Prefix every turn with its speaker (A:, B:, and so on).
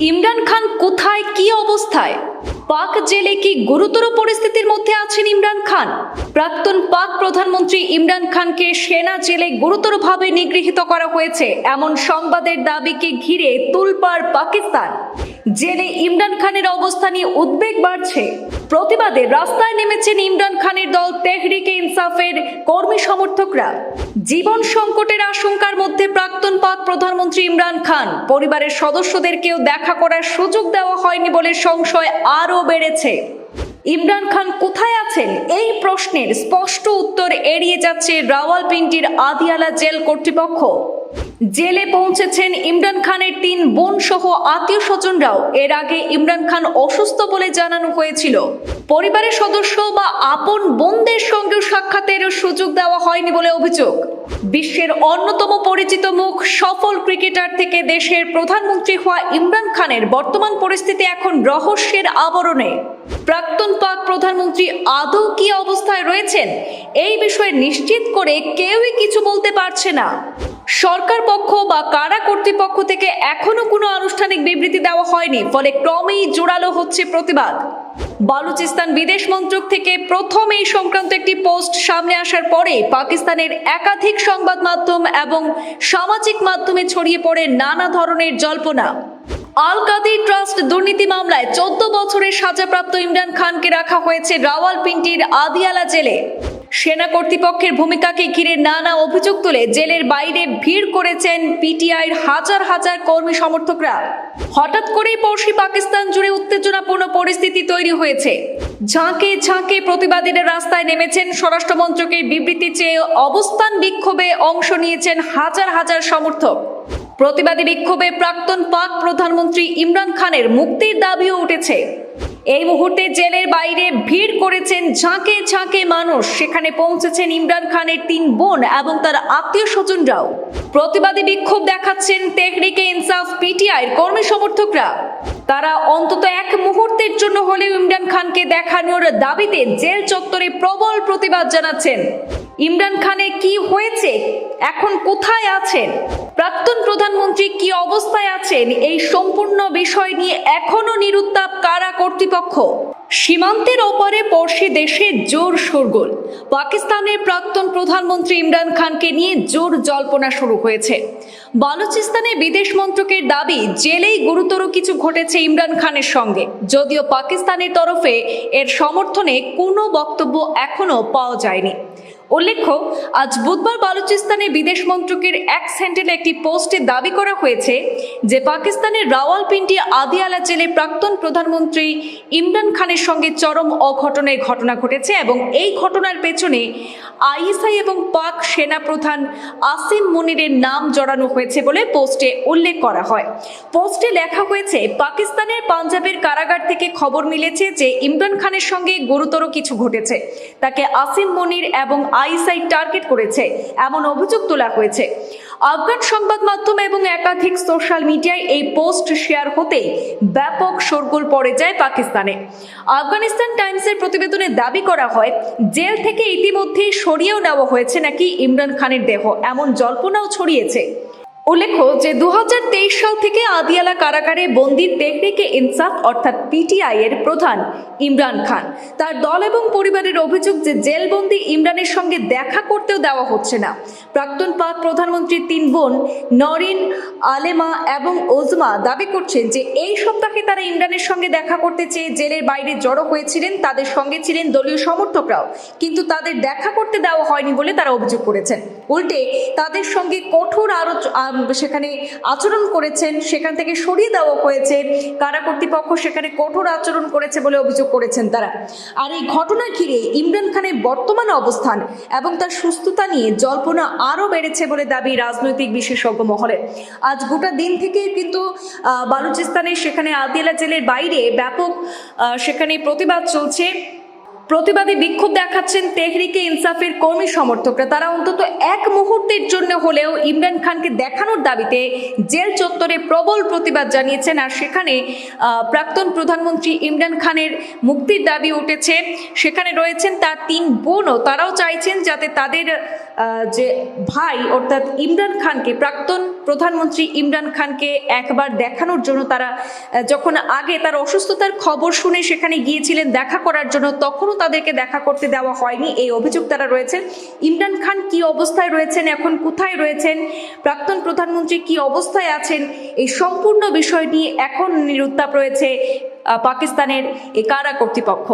A: ইমরান খান কোথায়, কি অবস্থায়? পাক জেলে কি গুরুতর পরিস্থিতির মধ্যে আছেন ইমরান খান? প্রাক্তন পাক প্রধানমন্ত্রী ইমরান খানকে সেনা জেলে গুরুতরভাবে নিগৃহীত করা হয়েছে। এমন সংবাদের দাবিকে ঘিরে তুলপার পাকিস্তান। জেলে ইমরান খানের অবস্থা নিয়ে উদ্বেগ বাড়ছে। প্রতিবাদে রাস্তায় নেমেছেন ইমরান খানের দল তেহরিকে ইনসাফের কর্মী সমর্থকরা। জীবন সংকটের আশঙ্কার মধ্যে প্রাক্তন পাক প্রধানমন্ত্রী ইমরান খান। পরিবারের সদস্যদেরকেও দেখা করার সুযোগ দেওয়া হয়নি বলে সংশয় আরও বেড়েছে। ইমরান খান কোথায় আছেন? এই প্রশ্নের স্পষ্ট উত্তর এড়িয়ে যাচ্ছে রাওয়ালপিন্ডির আদিয়ালা জেল কর্তৃপক্ষ। জেলে পৌঁছেছেন ইমরান খানের তিন বোন সহ আত্মীয় স্বজনরাও। এর আগে ইমরান খান অসুস্থ বলে জানানো হয়েছিল। পরিবারের সদস্য বা আপন বোনদের সঙ্গেও সাক্ষাতের সুযোগ দেওয়া হয়নি বলে অভিযোগ। বিশ্বের অন্যতম পরিচিত মুখ সফল ক্রিকেটার থেকে দেশের প্রধানমন্ত্রী হওয়া ইমরান খানের বর্তমান পরিস্থিতি এখন রহস্যের আবরণে। প্রাক্তন পাক প্রধানমন্ত্রী আদৌ কি অবস্থায় রয়েছেন? এই বিষয়ে নিশ্চিত করে কেউই কিছু বলতে পারছে না। সরকার পক্ষ বা কারা কর্তৃপক্ষ থেকে এখনও কোনো আনুষ্ঠানিক বিবৃতি দেওয়া হয়নি, ফলে ক্রমেই জোরালো হচ্ছে প্রতিবাদ। বালুচিস্তান বিদেশ মন্ত্রক থেকে প্রথম এই সংক্রান্ত একটি পোস্ট সামনে আসার পরে পাকিস্তানের একাধিক সংবাদ মাধ্যম এবং সামাজিক মাধ্যমে ছড়িয়ে পড়ে নানা ধরনের জল্পনা। আল কাদির ট্রাস্ট দুর্নীতি মামলায় চোদ্দ বছরের সাজাপ্রাপ্ত ইমরান খানকে রাখা হয়েছে রাওয়ালপিন্ডির আদিয়ালা জেলে। সেনা কর্তৃপক্ষের ভূমিকাকে ঘিরে নানা অভিযোগ তুলে জেলের বাইরে ভিড় করেছেন পিটিআইয়ের হাজার হাজার কর্মী সমর্থকরা। হঠাৎ করেই পড়শি পাকিস্তান জুড়ে উত্তেজনাপূর্ণ পরিস্থিতি তৈরি হয়েছে। ঝাঁকে ঝাঁকে প্রতিবাদীরা রাস্তায় নেমেছেন স্বরাষ্ট্রমন্ত্রকের বিবৃতি চেয়ে অবস্থান বিক্ষোভে অংশ নিয়েছেন হাজার হাজার সমর্থক। প্রতিবাদী বিক্ষোভে প্রাক্তন পাক প্রধানমন্ত্রী ইমরান খানের মুক্তির দাবিও উঠেছে। এই মুহূর্তে জেলের বাইরে ভিড় করেছেন ঝাঁকে ঝাঁকে মানুষ। সেখানে পৌঁছেছেন ইমরান খানের তিন বোন এবং তার আত্মীয় স্বজনরাও। প্রতিবাদী বিক্ষোভ দেখাচ্ছেন তেহরিকে ইনসাফ, পিটিআইয়ের কর্মী সমর্থকরা। তারা অন্তত এক মুহূর্তের জন্য হলেও ইমরান খানকে দেখানোর দাবিতে জেল চত্বরে প্রবল প্রতিবাদ জানাচ্ছেন। ইমরান খানের কি হয়েছে? এখন কোথায় আছেন? প্রাক্তন প্রধানমন্ত্রী কি অবস্থায় আছেন? এই সম্পূর্ণ বিষয় নিয়ে এখনও নিরুত্তাপ কারা কর্তৃপক্ষ। সীমান্তের ওপারে পড়শি দেশে জোর শোরগোল। পাকিস্তানের প্রাক্তন প্রধানমন্ত্রী ইমরান খানকে নিয়ে জোর জল্পনা শুরু হয়েছে। বালুচিস্তানে বিদেশ মন্ত্রকের দাবি, জেলেই গুরুতর কিছু ঘটেছে ইমরান খানের সঙ্গে। যদিও পাকিস্তানের তরফে এর সমর্থনে কোনো বক্তব্য এখনও পাওয়া যায়নি। উল্লেখ্য, আজ বুধবার বালুচিস্তানে বিদেশ মন্ত্রকের এক সেন্টেলে একটি পোস্টে দাবি করা হয়েছে যে পাকিস্তানের রাওয়ালপিন্ডি আদিয়ালা জেলে প্রাক্তন প্রধানমন্ত্রী ইমরান খানের সঙ্গে চরম অঘটনের ঘটনা ঘটেছে এবং এই ঘটনার পেছনে আইএসআই এবং পাক সেনাপ্রধান আসিম মুনিরের নাম জড়ানো হয়েছে বলে পোস্টে উল্লেখ করা হয়। পোস্টে লেখা হয়েছে, পাকিস্তানের পাঞ্জাবের কারাগার থেকে খবর মিলেছে যে ইমরান খানের সঙ্গে গুরুতর কিছু ঘটেছে। তাকে আসিম মুনির এবং আইএসআই টার্গেট করেছে, এমন অভিযোগ তোলা হয়েছে। আফগান সংবাদ মাধ্যম এবং একাধিক সোশ্যাল মিডিয়ায় এই পোস্ট শেয়ার হতে ব্যাপক শোরগোল পড়ে যায় পাকিস্তানে। আফগানিস্তান টাইমসের প্রতিবেদনে দাবি করা হয়, জেল থেকে ইতিমধ্যেই সরিয়েও নেওয়া হয়েছে নাকি ইমরান খানের দেহ। এমন জল্পনাও ছড়িয়েছে। উল্লেখ্য যে দু হাজার তেইশ সাল থেকে আদিয়ালা কারাগারে বন্দি তেহরিকে ইনসাফ, অর্থাৎ পিটিআই এর প্রধান ইমরান খান। তার দল এবং পরিবারের অভিযোগ যে জেলবন্দি ইমরানের সঙ্গে দেখা করতেও দেওয়া হচ্ছে না। প্রাক্তন পাক প্রধানমন্ত্রীর তিন বোন নরিন, আলেমা এবং ওজমা দাবি করছেন যে এই সপ্তাহে তারা ইমরানের সঙ্গে দেখা করতে চেয়ে জেলের বাইরে জড়ো হয়েছিলেন, তাদের সঙ্গে ছিলেন দলীয় সমর্থকরাও। কিন্তু তাদের দেখা করতে দেওয়া হয়নি বলে তারা অভিযোগ করেছেন। উল্টে তাদের সঙ্গে কঠোর আরও সেখানে আচরণ করেছেন, সেখান থেকে সরিয়ে দেওয়া হয়েছে, কারা কর্তৃপক্ষ সেখানে কঠোর আচরণ করেছে বলে অভিযোগ করেছেন তারা। আর এই ঘটনা ঘিরে ইমরান খানের বর্তমান অবস্থান এবং তার সুস্থতা নিয়ে জল্পনা আরও বেড়েছে বলে দাবি রাজনৈতিক বিশেষজ্ঞ মহলে। আজ গোটা দিন থেকে কিন্তু বালুচিস্তানের সেখানে আদিয়ালা জেলের বাইরে ব্যাপক সেখানে প্রতিবাদ চলছে। প্রতিবাদী বিক্ষোভ দেখাচ্ছেন তেহরিকে ইনসাফের কর্মী সমর্থকরা। তারা অন্তত এক মুহূর্তের জন্য হলেও ইমরান খানকে দেখানোর দাবিতে জেল চত্বরে প্রবল প্রতিবাদ জানিয়েছেন আর সেখানে প্রাক্তন প্রধানমন্ত্রী ইমরান খানের মুক্তির দাবি উঠেছে। সেখানে রয়েছেন তার তিন বোনও। তারাও চাইছেন যাতে তাদের যে ভাই অর্থাৎ ইমরান খানকে, প্রাক্তন প্রধানমন্ত্রী ইমরান খানকে একবার দেখানোর জন্য তারা যখন আগে তার অসুস্থতার খবর শুনে সেখানে গিয়েছিলেন দেখা করার জন্য, তখনও তাদেরকে দেখা করতে দেওয়া হয়নি। এই অভিযোগ তারা রয়েছেন। ইমরান খান কি অবস্থায় রয়েছেন? এখন কোথায় রয়েছেন? প্রাক্তন প্রধানমন্ত্রী কি অবস্থায় আছেন? এই সম্পূর্ণ বিষয় নিয়ে এখন নিরুত্তাপ রয়েছে পাকিস্তানের এই কারা কর্তৃপক্ষ।